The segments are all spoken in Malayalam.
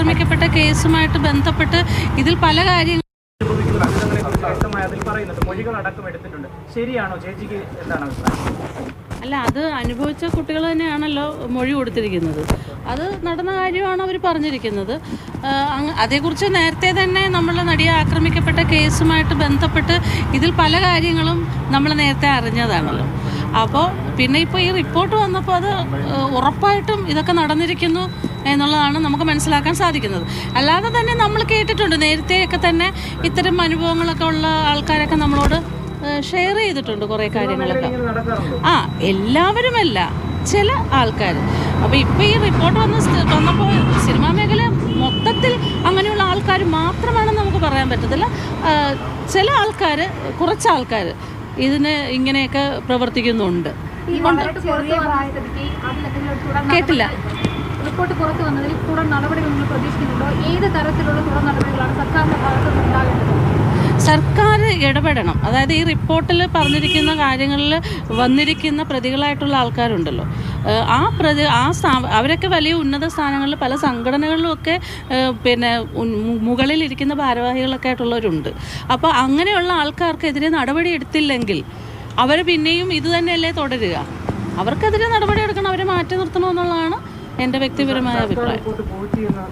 ആക്രമിക്കപ്പെട്ട കേസുമായിട്ട് ബന്ധപ്പെട്ട് ഇതിൽ പല കാര്യങ്ങൾ അല്ല അത് അനുഭവിച്ച കുട്ടികൾ തന്നെയാണല്ലോ മൊഴി കൊടുത്തിരിക്കുന്നത്. അത് നടന്ന കാര്യമാണ് അവർ പറഞ്ഞിരിക്കുന്നത്. അതേക്കുറിച്ച് നേരത്തെ തന്നെ നമ്മൾ നടിയെ ആക്രമിക്കപ്പെട്ട കേസുമായിട്ട് ബന്ധപ്പെട്ട് ഇതിൽ പല കാര്യങ്ങളും നമ്മൾ നേരത്തെ അറിഞ്ഞതാണല്ലോ. അപ്പോൾ പിന്നെ ഇപ്പോൾ ഈ റിപ്പോർട്ട് വന്നപ്പോൾ അത് ഉറപ്പായിട്ടും ഇതൊക്കെ നടന്നിരിക്കുന്നു എന്നുള്ളതാണ് നമുക്ക് മനസ്സിലാക്കാൻ സാധിക്കുന്നത്. അല്ലാതെ തന്നെ നമ്മൾ കേട്ടിട്ടുണ്ട് നേരത്തെയൊക്കെ തന്നെ ഇത്തരം അനുഭവങ്ങളൊക്കെ ഉള്ള ആൾക്കാരൊക്കെ നമ്മളോട് ഷെയർ ചെയ്തിട്ടുണ്ട് കുറേ കാര്യങ്ങളൊക്കെ. ആ എല്ലാവരുമല്ല ചില ആൾക്കാർ. അപ്പോൾ ഇപ്പോൾ ഈ റിപ്പോർട്ട് വന്ന വന്നപ്പോൾ സിനിമാ മേഖല മൊത്തത്തിൽ അങ്ങനെയുള്ള ആൾക്കാർ മാത്രമാണെന്ന് നമുക്ക് പറയാൻ പറ്റത്തില്ല. ചില ആൾക്കാർ കുറച്ച് ആൾക്കാർ ഇതിന് ഇങ്ങനെയൊക്കെ പ്രവർത്തിക്കുന്നുണ്ട്. കേട്ടില്ല. റിപ്പോർട്ട് പുറത്തു വന്നതിൽ തുടർ നടപടികൾ നിങ്ങൾ പ്രതീക്ഷിക്കുന്നുണ്ടോ? ഏത് തരത്തിലുള്ള തുടർ നടപടികളാണ് സർക്കാരിന്റെ ഭാഗത്തുനിന്ന് ഉണ്ടാകേണ്ടത് സർക്കാർ ഇടപെടണം. അതായത് ഈ റിപ്പോർട്ടിൽ പറഞ്ഞിരിക്കുന്ന കാര്യങ്ങളിൽ വന്നിരിക്കുന്ന പ്രതികളായിട്ടുള്ള ആൾക്കാരുണ്ടല്ലോ. ആ പ്രതി ആ അവരൊക്കെ വലിയ ഉന്നത സ്ഥാനങ്ങളിൽ പല സംഘടനകളിലുമൊക്കെ പിന്നെ ഇരിക്കുന്ന മുകളിലിരിക്കുന്ന ഭാരവാഹികളൊക്കെ ആയിട്ടുള്ളവരുണ്ട്. അപ്പോൾ അങ്ങനെയുള്ള ആൾക്കാർക്കെതിരെ നടപടി എടുത്തില്ലെങ്കിൽ അവർ പിന്നെയും ഇത് തന്നെയല്ലേ തുടരുക? അവർക്കെതിരെ നടപടി എടുക്കണം അവരെ മാറ്റി നിർത്തണമെന്നുള്ളതാണ് എന്റെ വ്യക്തിപരമായ അഭിപ്രായം. റിപ്പോർട്ട് പോറ്റി എന്ന്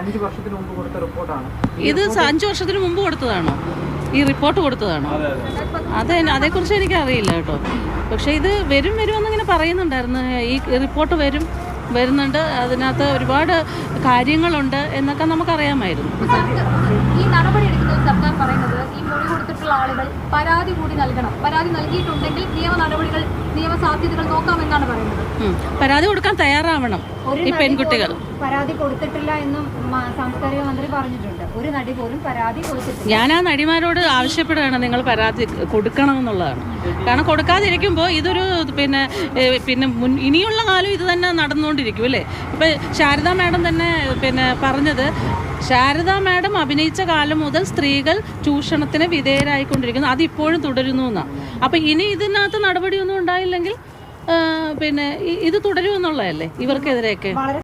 അഞ്ച് വർഷത്തിന് മുമ്പ് കൊടുത്ത റിപ്പോർട്ടാണ്. ഇത് അഞ്ചു വർഷത്തിന് മുമ്പ് കൊടുത്തതാണോ? ഈ റിപ്പോർട്ട് കൊടുത്തതാണോ? അത് അതേക്കുറിച്ച് എനിക്ക് അറിയില്ല കേട്ടോ. പക്ഷേ ഇത് വരും വരുമെന്നിങ്ങനെ പറയുന്നുണ്ടായിരുന്നു. ഈ റിപ്പോർട്ട് വരും. വരുന്നുണ്ട്. അതിനകത്ത് ഒരുപാട് കാര്യങ്ങളുണ്ട് എന്നൊക്കെ നമുക്കറിയാമായിരുന്നു. ഈ നടപടി എടുക്കുന്നതിൽ സർക്കാർ പറയുന്നത് ഈ മൊഴി കൊടുത്തിട്ടുള്ള ആളുകൾ പരാതി കൂടി നൽകണം. പരാതി നൽകിയിട്ടുണ്ടെങ്കിൽ നിയമ നടപടികൾ നിയമ സാധ്യതകൾ നോക്കാമെന്നാണ് പറയുന്നത്. പരാതി കൊടുക്കാൻ തയ്യാറാവണം ഈ പെൺകുട്ടികൾ. പരാതി കൊടുത്തിട്ടില്ല എന്നും സാംസ്കാരിക മന്ത്രി പറഞ്ഞിട്ടുണ്ട്. ഒരു നടി പോലും പരാതി കൊടുത്തിട്ടില്ല. ഞാൻ ആ നടിമാരോട് ആവശ്യപ്പെടുകയാണ് നിങ്ങൾ പരാതി കൊടുക്കണം എന്നുള്ളതാണ്. കാരണം കൊടുക്കാതിരിക്കുമ്പോൾ ഇതൊരു പിന്നെ പിന്നെ മുൻ ഇനിയുള്ള കാലം ഇത് തന്നെ നടന്നുകൊണ്ടിരിക്കും അല്ലേ? ഇപ്പം ശാരദ മാഡം തന്നെ പിന്നെ പറഞ്ഞത് ശാരദ മാഡം അഭിനയിച്ച കാലം മുതൽ സ്ത്രീകൾ ചൂഷണത്തിന് വിധേയരായിക്കൊണ്ടിരിക്കുന്നു. അതിപ്പോഴും തുടരുന്നു എന്നാണ് അപ്പം ഇനി ഇതിനകത്ത് നടപടിയൊന്നും ഉണ്ടായില്ലെങ്കിൽ പിന്നെ ഇത് തുടരുമെന്നുള്ളതല്ലേ? ഇവർക്കെതിരെയൊക്കെ.